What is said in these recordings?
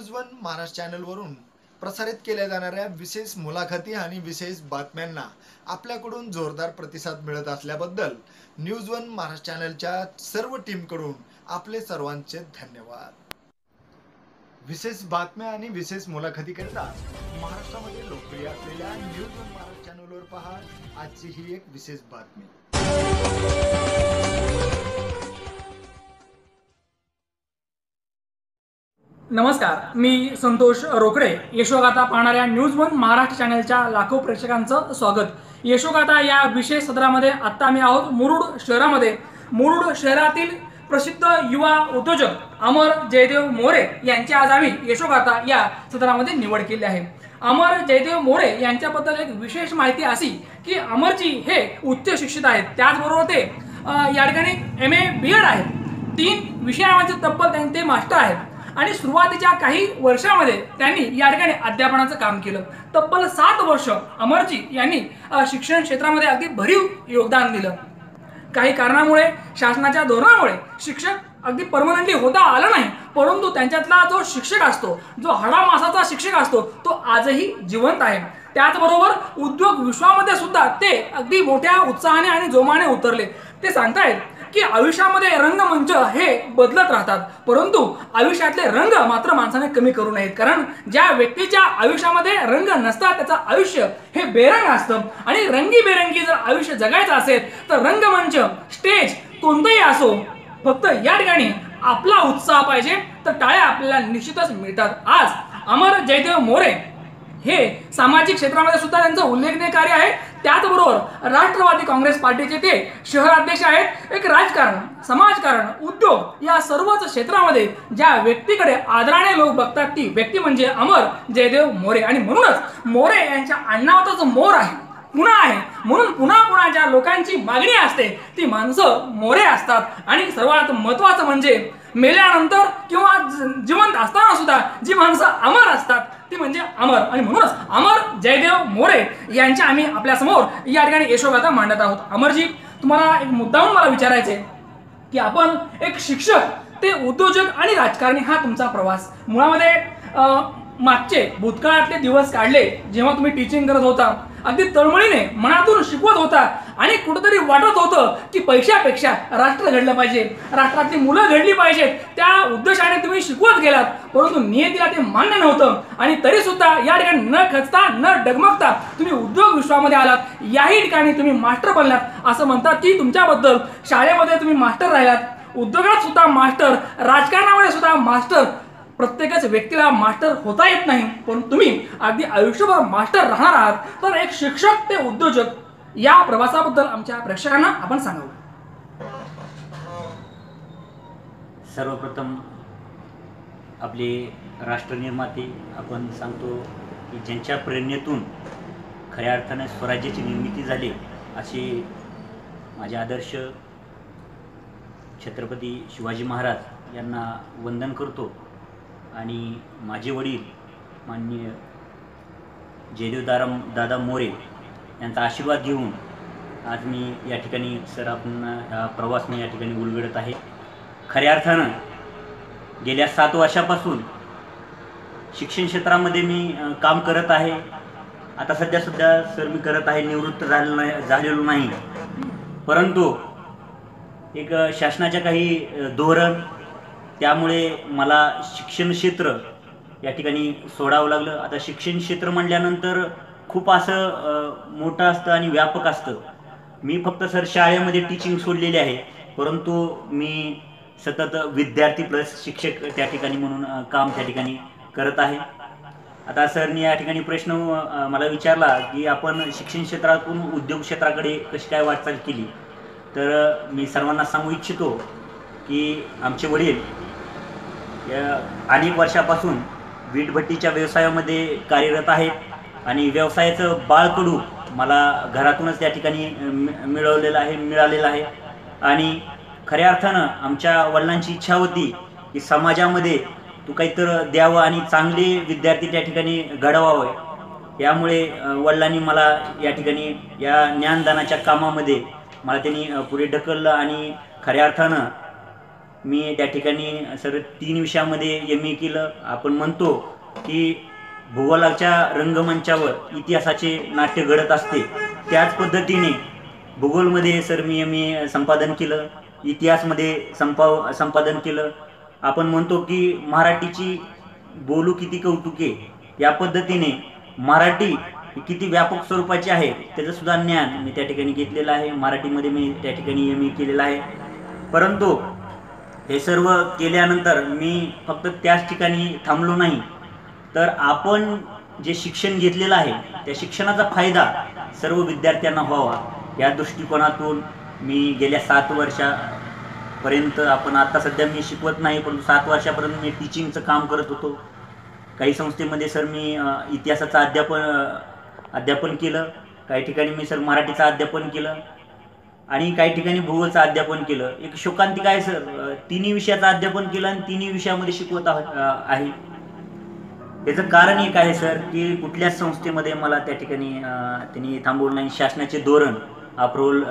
News one Maharashtra चॅनलवरून प्रसारित केल्या जाणाऱ्या विशेष मुलाखती आणि विशेष बातम्यांना आपल्याकडून जोरदार प्रतिसाद मिळत असल्याबद्दल न्यूज वन महाराष्ट्र चॅनलच्या सर्व टीमकडून आपले सर्वांचे धन्यवाद. विशेष बातम्या आणि विशेष मुलाखतीकरिता महाराष्ट्रामध्ये लोकप्रिय असलेल्या न्यूज वन महाराष्ट्र चॅनलवर पहा. आजची ही एक विशेष बातमी. नमस्कार मी संतोष रोकडे. यशोगाथा पाहणाऱ्या न्यूज वन महाराष्ट्र चॅनलच्या लाखो प्रेक्षकांचं स्वागत. यशोगाथा या विशेष सत्रामध्ये आत्ता आम्ही आहोत मुरुड शहरामध्ये. मुरुड शहरातील प्रसिद्ध युवा उद्योजक अमर जयदेव मोरे यांची आज आम्ही यशोगाथा या सत्रामध्ये निवड केली आहे. अमर जयदेव मोरे यांच्याबद्दल एक विशेष माहिती अशी की अमरजी हे उच्च शिक्षित आहेत. त्याचबरोबर ते या ठिकाणी एम ए बी एड आहेत. तीन विषयामध्ये तब्बल त्यांचे मास्टर आहेत. आणि सुरुवातीच्या काही वर्षामध्ये त्यांनी या ठिकाणी अध्यापनाचं काम केलं. तब्बल सात वर्ष अमरजी यांनी शिक्षण क्षेत्रामध्ये अगदी भरीव योगदान दिलं. काही कारणामुळे शासनाच्या धोरणामुळे शिक्षक अगदी परमनंटली होता आला नाही परंतु त्यांच्यातला जो शिक्षक असतो जो हडामासाचा शिक्षक असतो तो आजही जिवंत आहे. त्याचबरोबर उद्योग विश्वामध्ये सुद्धा ते अगदी मोठ्या उत्साहाने आणि जोमाने उतरले. ते सांगतायत की आयुष्यामध्ये रंगमंच हे बदलत राहतात. परंतु आयुष्यातले रंग मात्र माणसाने कमी करू नयेत. कारण ज्या व्यक्तीच्या आयुष्यामध्ये रंग नसतात त्याचं आयुष्य हे बेरंग असतं. आणि रंगीबेरंगी जर आयुष्य जगायचं असेल तर रंगमंच स्टेज कोणतंही असो फक्त या ठिकाणी आपला उत्साह पाहिजे तर टाळ्या आपल्याला निश्चितच मिळतात. आज अमर जयदेव मोरे हे सामाजिक क्षेत्रामध्ये सुद्धा त्यांचं उल्लेखनीय कार्य आहे. त्याचबरोबर राष्ट्रवादी काँग्रेस पार्टीचे ते शहराध्यक्ष आहेत एक राजकारण समाजकारण उद्योग या सर्वच क्षेत्रामध्ये ज्या व्यक्तीकडे आदराने लोक बघतात ती व्यक्ती म्हणजे अमर जयदेव मोरे. आणि म्हणूनच मोरे यांच्या आडनावाचा जो मोर आहे पुन्हा आहे. म्हणून पुन्हा पुन्हा ज्या लोकांची मागणी असते ती माणसं मोरे असतात. आणि सर्वात महत्वाचं म्हणजे मेल्यानंतर किंवा जिवंत असताना सुद्धा जी माणसं अमर असतात ती म्हणजे अमर. आणि म्हणूनच अमर जयदेव मोरे यांच्या आम्ही आपल्यासमोर या ठिकाणी यशोगाथा मांडत आहोत. अमरजी तुम्हाला एक मुद्दाहून मला विचारायचे की आपण एक शिक्षक ते उद्योजक आणि राजकारणी हा तुमचा प्रवास. मुळामध्ये अं, मागचे भूतकाळातले दिवस काढले जेव्हा तुम्ही टीचिंग करत होता. अगदी तळमळीने मनातून शिकवत होता आणि कुठंतरी वाटत होतं की पैशापेक्षा राष्ट्र घडलं पाहिजे. राष्ट्रातली मुलं घडली पाहिजेत. त्या उद्देशाने तुम्ही शिकवत गेलात. परंतु नियतीला ते मान्य नव्हतं. आणि तरी सुद्धा या ठिकाणी न खचता न डगमगता तुम्ही उद्योग विश्वामध्ये आलात. याही ठिकाणी तुम्ही मास्टर बनलात. असं म्हणतात की तुमच्याबद्दल शाळेमध्ये तुम्ही मास्टर राहिलात. उद्योगात सुद्धा मास्टर राजकारणामध्ये सुद्धा मास्टर. प्रत्येकच व्यक्तीला मास्टर होता येत नाही. पण तुम्ही अगदी आयुष्यभर मास्टर राहणार आहात. तर एक शिक्षक ते उद्योजक या प्रवासाबद्दल आमच्या प्रेक्षकांना आपण सांगावं. सर्वप्रथम आपले राष्ट्रनिर्माते आपण सांगतो की ज्यांच्या प्रेरणेतून खऱ्या अर्थाने स्वराज्याची निर्मिती झाली असे माझे आदर्श छत्रपती शिवाजी महाराज यांना वंदन करतो. आणि माझे वडील माननीय जयदेव दादा मोरे यांचा आशीर्वाद घेऊन आज मी या ठिकाणी सर आपण हा प्रवास मी या ठिकाणी उलगडत आहे. खऱ्या अर्थानं गेल्या सात वर्षापासून शिक्षण क्षेत्रामध्ये मी काम करत आहे. आता सध्या सध्या सर मी करत आहे निवृत्त झालेलो नाही झालेलो नाही. परंतु एक शासनाच्या काही धोरण त्यामुळे मला शिक्षण क्षेत्र या ठिकाणी सोडावं लागलं. आता शिक्षण क्षेत्र म्हटल्यानंतर खूप असं मोठं असतं आणि व्यापक असतं. मी फक्त सर शाळेमध्ये टीचिंग सोडलेली आहे. परंतु मी सतत विद्यार्थी प्लस शिक्षक त्या ठिकाणी म्हणून काम त्या ठिकाणी करत आहे. आता सरनी या ठिकाणी प्रश्न मला विचारला की आपण शिक्षण क्षेत्रातून उद्योग क्षेत्राकडे कशी काय वाटचाल केली? तर मी सर्वांना सांगू इच्छितो की आमचे वडील या अनेक वर्षापासून वीटभट्टीच्या व्यवसायामध्ये कार्यरत आहेत. आणि व्यवसायाचं बाळकडू मला घरातूनच त्या ठिकाणी मि- मिळवलेलं आहे मिळालेलं आहे. आणि खऱ्या अर्थानं आमच्या वडिलांची इच्छा होती की समाजामध्ये तू काहीतरी द्यावं आणि चांगले विद्यार्थी त्या ठिकाणी घडवावं. यामुळे वडिलांनी मला या ठिकाणी या ज्ञानदानाच्या कामामध्ये मला त्यांनी पुढे ढकललं आणि खऱ्या अर्थानं मी त्या ठिकाणी सर तीन विषयामध्ये एम ए केलं. आपण म्हणतो की भूगोलाच्या रंगमंचावर इतिहासाचे नाट्य घडत असते. त्याच पद्धतीने भूगोलमध्ये सर मी एम ए संपादन केलं इतिहासमध्ये संपाव संपादन केलं. आपण म्हणतो की मराठीची बोलू किती कौतुके या पद्धतीने मराठी किती व्यापक स्वरूपाची आहे त्याचं सुद्धा ज्ञान मी त्या ठिकाणी घेतलेलं आहे. मराठीमध्ये मी त्या ठिकाणी एम ए केलेलं आहे. परंतु हे सर्व केल्यानंतर मी फक्त त्याच ठिकाणी थांबलो नाही. तर आपण जे शिक्षण घेतलेलं आहे त्या शिक्षणाचा फायदा सर्व विद्यार्थ्यांना व्हावा. या दृष्टिकोनातून मी गेल्या सात वर्षापर्यंत आपण आता सध्या मी शिकवत नाही परंतु सात वर्षापर्यंत मी टीचिंगचं काम करत होतो. काही संस्थेमध्ये सर मी इतिहासाचं अध्यापन अध्यापन केलं. काही ठिकाणी मी सर मराठीचं अध्यापन केलं. आणि काही ठिकाणी भूगोलचं अध्यापन केलं. एक शोकांतिक आहे सर. तिन्ही विषयाचं अध्यापन केलं आणि तिन्ही विषयामध्ये शिकवत आहे. याचं कारण एक आहे सर की कुठल्याच संस्थेमध्ये मला त्या ठिकाणी त्यांनी थांबवलं नाही. शासनाचे धोरण अप्रूव्हल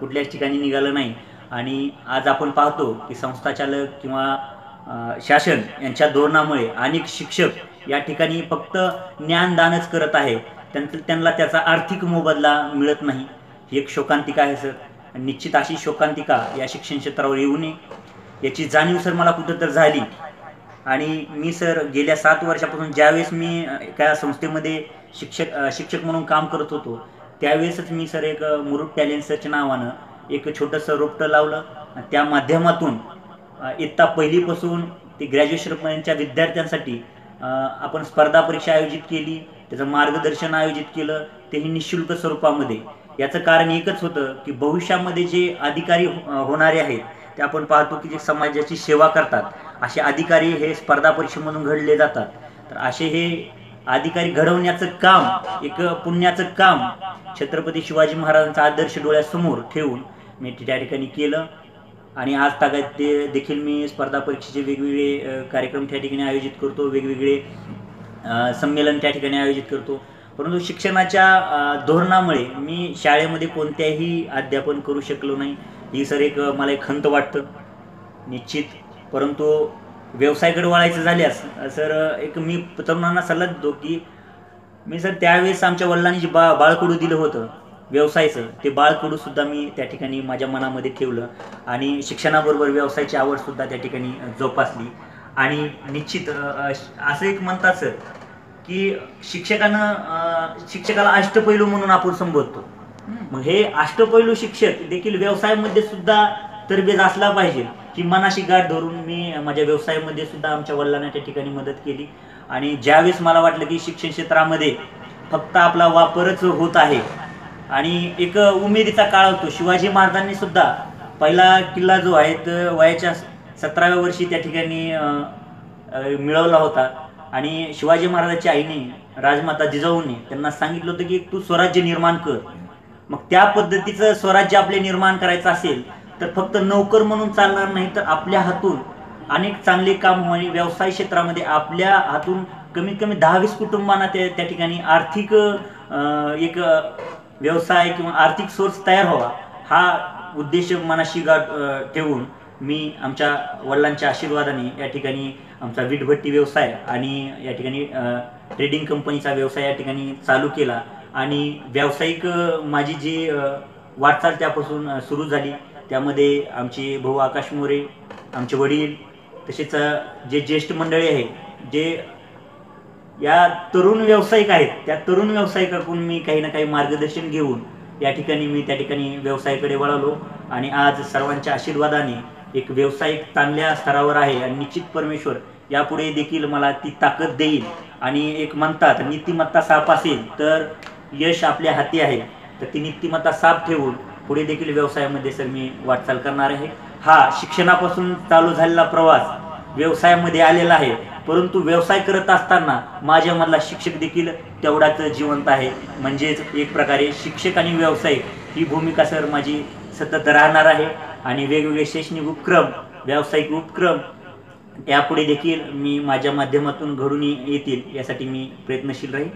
कुठल्याच ठिकाणी निघालं नाही. आणि आज आपण पाहतो की संस्थाचालक किंवा शासन यांच्या धोरणामुळे अनेक शिक्षक या ठिकाणी फक्त ज्ञानदानच करत आहे. त्यांचं त्यांना त्याचा आर्थिक मोबदला मिळत नाही. ही एक शोकांतिका आहे सर. निश्चित अशी शोकांतिका या शिक्षण क्षेत्रावर येऊ नये. याची जाणीव सर मला कुठं तर झाली. आणि मी सर गेल्या सात वर्षापासून ज्यावेळेस मी त्या एका संस्थेमध्ये शिक्षक शिक्षक म्हणून काम करत होतो त्यावेळेसच मी सर एक मुरुड टॅलेंट सर्च नावानं एक छोटंसं रोपटं लावलं. त्या माध्यमातून इत्ता पहिलीपासून ते ग्रॅज्युएशनपर्यंतच्या विद्यार्थ्यांसाठी आपण स्पर्धा परीक्षा आयोजित केली त्याचं मार्गदर्शन आयोजित केलं तेही निशुल्क स्वरूपामध्ये. याचं कारण एकच होतं की भविष्यामध्ये जे अधिकारी होणारे आहेत ते आपण पाहतो की जे समाजाची सेवा करतात असे अधिकारी हे स्पर्धा परीक्षेमधून घडले जातात. तर असे हे अधिकारी घडवण्याचं काम एक पुण्याचं काम छत्रपती शिवाजी महाराजांचा आदर्श डोळ्यासमोर ठेवून मी त्या ठिकाणी केलं. आणि आज तागायत ते देखील मी स्पर्धा परीक्षेचे वेगवेगळे कार्यक्रम त्या ठिकाणी आयोजित करतो वेगवेगळे संमेलन त्या ठिकाणी आयोजित करतो. परंतु शिक्षणाच्या धोरणामुळे मी शाळेमध्ये कोणत्याही अध्यापन करू शकलो नाही. ही सर एक मला एक खंत वाटतं. निश्चित परंतु व्यवसायाकडे वळायचं झाल्यास सर एक मी तरुणांना सल्ला देतो की मी सर त्यावेळेस आमच्या वडिलांनी जे बा बाळकडू दिलं होतं व्यवसायाचं ते बाळकडू सुद्धा मी त्या ठिकाणी माझ्या मनामध्ये ठेवलं आणि शिक्षणाबरोबर व्यवसायाची आवडसुद्धा त्या ठिकाणी जोपासली. आणि निश्चित असं एक म्हणतात सर की शिक्षकानं शिक्षकाला अष्टपैलू म्हणून आपण संबोधतो. मग हे अष्टपैलू शिक्षक देखील व्यवसायामध्ये सुद्धा तरबेज असला पाहिजे. की मनाशी गाठ धरून मी माझ्या व्यवसायामध्ये सुद्धा आमच्या वडिलांना त्या ठिकाणी मदत केली. आणि ज्यावेळेस मला वाटलं की शिक्षण क्षेत्रामध्ये फक्त आपला वापरच होत आहे आणि एक उमेदीचा काळ होतो. शिवाजी महाराजांनी सुद्धा पहिला किल्ला जो आहे तो वयाच्या सतराव्या वर्षी त्या ठिकाणी मिळवला होता. आणि शिवाजी महाराजाच्या आईने राजमाता जिजाऊने त्यांना सांगितलं होतं की तू स्वराज्य निर्माण कर. मग त्या पद्धतीचं स्वराज्य आपले निर्माण करायचं असेल तर फक्त नोकर म्हणून चालणार नाही तर आपल्या हातून अनेक चांगले काम होणे व्यवसाय क्षेत्रामध्ये आपल्या हातून कमीत कमी दहावीस कुटुंबांना त्या त्या ठिकाणी आर्थिक एक व्यवसाय किंवा आर्थिक सोर्स तयार व्हावा हा उद्देश मनाशी गाठ ठेवून मी आमच्या वडिलांच्या आशीर्वादाने या ठिकाणी आमचा वीटभट्टी व्यवसाय आणि या ठिकाणी ट्रेडिंग कंपनीचा व्यवसाय या ठिकाणी चालू केला. आणि व्यावसायिक माझी जी वाटचाल त्यापासून सुरू झाली. त्यामध्ये आमची भाऊ आकाश मोरे आमचे वडील तसेच जे ज्येष्ठ मंडळी आहे जे या तरुण व्यावसायिक आहेत त्या तरुण व्यावसायिकाकडून मी काही ना काही मार्गदर्शन घेऊन या ठिकाणी मी त्या ठिकाणी व्यवसायाकडे वळालो. आणि आज सर्वांच्या आशीर्वादाने एक व्यावसायिक चांगल्या स्तरावर आहे आणि निश्चित परमेश्वर यापुढे देखील मला ती ताकद देईल. आणि एक म्हणतात नीतिमत्ता साफ असेल तर यश आपल्या हाती आहे. तर ती नीतिमत्ता साफ ठेवून पुढे देखील व्यवसायामध्ये सर मी वाटचाल करणार आहे. हा शिक्षणापासून चालू झालेला प्रवास व्यवसायामध्ये आलेला आहे. परंतु व्यवसाय करत असताना माझ्यामधला शिक्षक देखील तेवढाच जिवंत आहे. म्हणजेच एक प्रकारे शिक्षक आणि व्यावसायिक ही भूमिका सर माझी सतत राहणार आहे. आणि वेगवेगळे शैक्षणिक उपक्रम व्यावसायिक उपक्रम यापुढे देखील मी माझ्या माध्यमातून घडून येतील यासाठी मी प्रयत्नशील राहील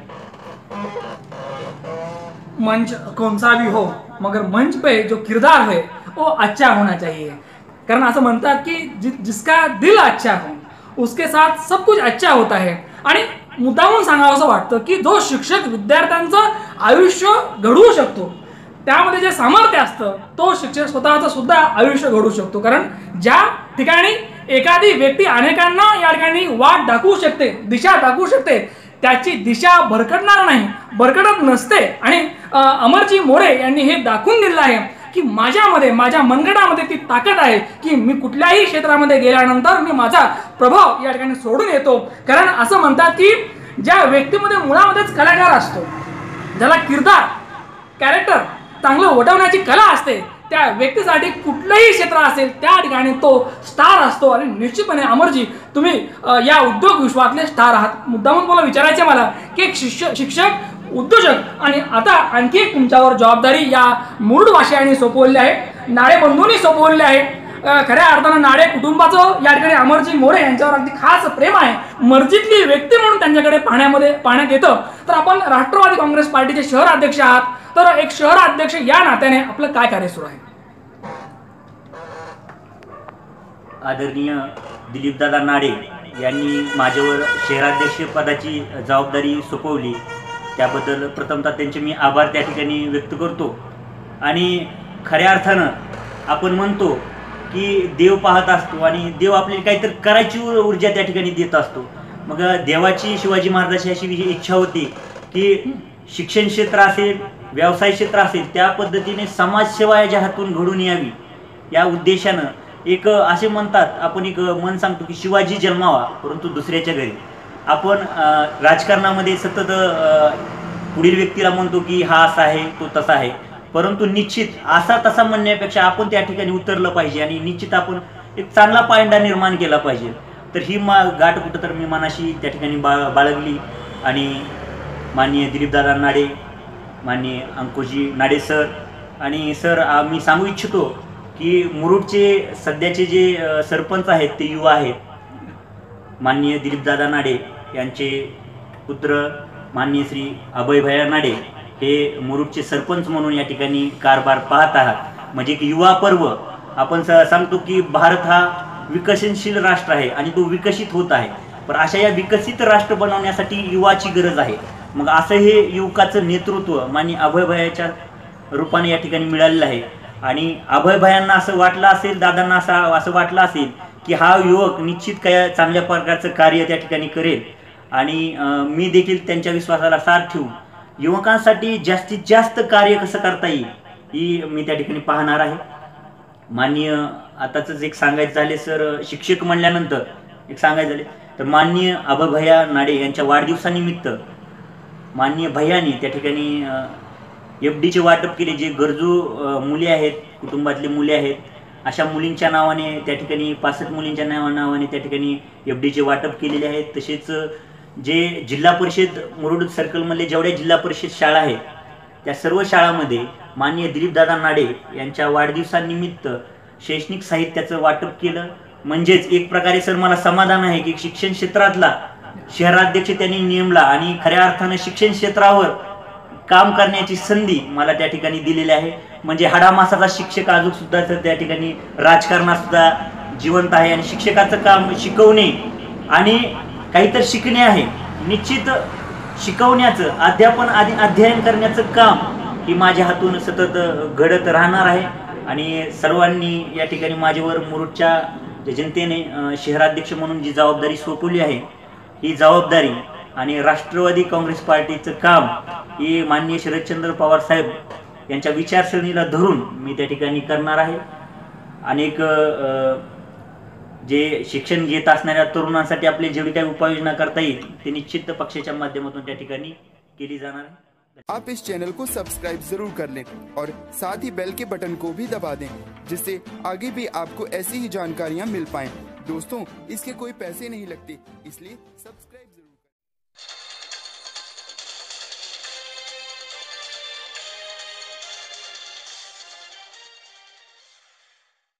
मंच कौन सा भी हो मगर मंच पे जो किरदार है वो अच्छा होना चाहिए। कारण असं म्हणतात की जि जिसका दिल अच्छा हो उसके साथ सब कुछ अच्छा होता है। आणि मुद्दामून सांगावं असं वाटतं की जो शिक्षक विद्यार्थ्यांचं आयुष्य घडवू शकतो त्यामध्ये जे सामर्थ्य असतं तो शिक्षक स्वतःचं सुद्धा आयुष्य घडवू शकतो. कारण ज्या ठिकाणी एखादी व्यक्ती अनेकांना या ठिकाणी वाट दाखवू शकते दिशा दाखवू शकते त्याची दिशा भरकटणार नाही भरकटत नसते. आणि अमरजी मोरे यांनी हे दाखवून दिलं आहे की माझ्यामध्ये माझ्या मनगटामध्ये ती ताकद आहे की मी कुठल्याही क्षेत्रामध्ये गेल्यानंतर मी माझा प्रभाव या ठिकाणी सोडून येतो. कारण असं म्हणतात की ज्या व्यक्तीमध्ये मुळामध्येच कलाकार असतो ज्याला किरदार कॅरेक्टर चांगलं वटवण्याची कला असते त्या व्यक्तीसाठी कुठलंही क्षेत्र असेल त्या ठिकाणी तो स्टार असतो. आणि निश्चितपणे अमरजी तुम्ही या उद्योग विश्वातले स्टार आहात. मुद्दामून मला विचारायचं आहे मला की एक शिक्षक शिक्षक उद्योजक आणि आता आणखी एक तुमच्यावर जबाबदारी या मूळ भाषेने सोपवलेली आहे नाळेबंधूंनी सोपवलेली आहे. खऱ्या अर्थानं नाडे कुटुंबाचं या ठिकाणी अमरजी मोरे यांच्यावर अगदी खास प्रेम आहे. मर्जीतली व्यक्ती म्हणून त्यांच्याकडे पाहण्यामध्ये पाहण्यात येतं. तर आपण राष्ट्रवादी काँग्रेस पार्टीचे शहर अध्यक्ष आहात. तर एक शहर अध्यक्ष या नात्याने आपलं काय कार्य सुरू आहे? आदरणीय दिलीपदादा नाडे यांनी माझ्यावर शहराध्यक्ष पदाची जबाबदारी सोपवली. त्याबद्दल प्रथमतः त्यांचे मी आभार त्या ठिकाणी व्यक्त करतो. आणि खऱ्या अर्थानं आपण म्हणतो की देव पाहत असतो आणि देव आपल्याला काहीतरी करायची ऊर्जा त्या ठिकाणी देत असतो. मग देवाची शिवाजी महाराजाची अशी इच्छा होती की शिक्षण क्षेत्र असेल व्यवसाय क्षेत्र असेल त्या पद्धतीने समाजसेवा याच्या हातून घडून यावी. या उद्देशानं एक असे म्हणतात आपण एक मन सांगतो की शिवाजी जन्मावा परंतु दुसऱ्याच्या घरी. आपण राजकारणामध्ये सतत पुढील व्यक्तीला म्हणतो की हा असा आहे तो तसा आहे. परंतु निश्चित असा तसा म्हणण्यापेक्षा आपण त्या ठिकाणी उतरलं पाहिजे आणि निश्चित आपण एक चांगला पायंडा निर्माण केला पाहिजे. तर ही मा गाठ कुठं तर मी मनाशी त्या ठिकाणी बा बाळगली आणि माननीय दिलीपदादा नाडे माननीय अंकुजी नाडे सर आणि सर मी सांगू इच्छितो की मुरुडचे सध्याचे जे सरपंच आहेत ते युवा आहेत. माननीय दिलीपदादा नाडे यांचे पुत्र माननीय श्री अभयभया नाडे हे मुरुडचे सरपंच म्हणून या ठिकाणी कारभार पाहत आहात. म्हणजे एक युवा पर्व. आपण स- सांगतो की भारत हा विकसनशील राष्ट्र आहे आणि तो विकसित होत आहे. पण अशा या विकसित राष्ट्र बनवण्यासाठी युवाची गरज आहे. मग असं हे युवकाचं नेतृत्व माननीय अभयभयाच्या रूपाने या ठिकाणी मिळालेलं आहे. आणि अभयभयांना असं वाटलं असेल दादांना असं असं वाटलं असेल की हा युवक निश्चित काय चांगल्या प्रकारचं कार्य त्या ठिकाणी करेल. आणि मी देखील त्यांच्या विश्वासाला साथ ठेवून युवकांसाठी जास्तीत जास्त कार्य कसं करता येईल ही मी त्या ठिकाणी पाहणार आहे. माननीय आताच एक सांगायचं झाले सर शिक्षक म्हणल्यानंतर एक सांगायचं झाले तर माननीय अभभया नाडे यांच्या वाढदिवसानिमित्त माननीय भयाने त्या ठिकाणी एफ डीचे वाटप केले जे गरजू मुली आहेत कुटुंबातले मुले आहेत अशा मुलींच्या नावाने त्या ठिकाणी पासष्ट मुलींच्या नावा नावाने त्या ठिकाणी एफ डीचे वाटप केलेले आहेत. तसेच जे जिल्हा परिषद मुरुड सर्कलमधले जेवढ्या जिल्हा परिषद शाळा आहेत त्या सर्व शाळांमध्ये माननीय दिलीपदादा नाडे यांच्या वाढदिवसानिमित्त शैक्षणिक साहित्याचं वाटप केलं. म्हणजेच एक प्रकारे सर मला समाधान आहे की शिक्षण क्षेत्रातला शहराध्यक्ष त्यांनी नेमला आणि खऱ्या अर्थानं शिक्षण क्षेत्रावर काम करण्याची संधी मला त्या ठिकाणी दिलेली आहे. म्हणजे हाडामासाचा शिक्षक अजून सुद्धा तर त्या ठिकाणी राजकारणात सुद्धा जिवंत आहे आणि शिक्षकाचं काम शिकवणे आणि काहीतरी शिकणे आहे. निश्चित शिकवण्याचं अध्यापन आधी अध्ययन करण्याचं काम ही माझ्या हातून सतत घडत राहणार आहे. आणि सर्वांनी या ठिकाणी माझ्यावर मुरुडच्या जनतेने शहराध्यक्ष म्हणून जी जबाबदारी सोपवली आहे ही जबाबदारी आणि राष्ट्रवादी काँग्रेस पार्टीचं काम हे माननीय शरदचंद्र पवार साहेब यांच्या विचारसरणीला धरून मी त्या ठिकाणी करणार आहे. अनेक जे शिक्षण घेत असणाऱ्या तरुणांसाठी आपली जेवढी काही उपाययोजना करता येईल, ते निश्चित पक्षाच्या माध्यमातून त्या ठिकाणी केली जाणार आप इस चैनल को सब्सक्राइब ज़रूर कर लें और साथ ही बेल के बटन को भी दबा दें, जिससे आगे भी आपको ऐसी ही जानकारियाँ मिल पाएँ। दोस्तों, इसके कोई पैसे नहीं लगते, इसलिए सब्सक्राइब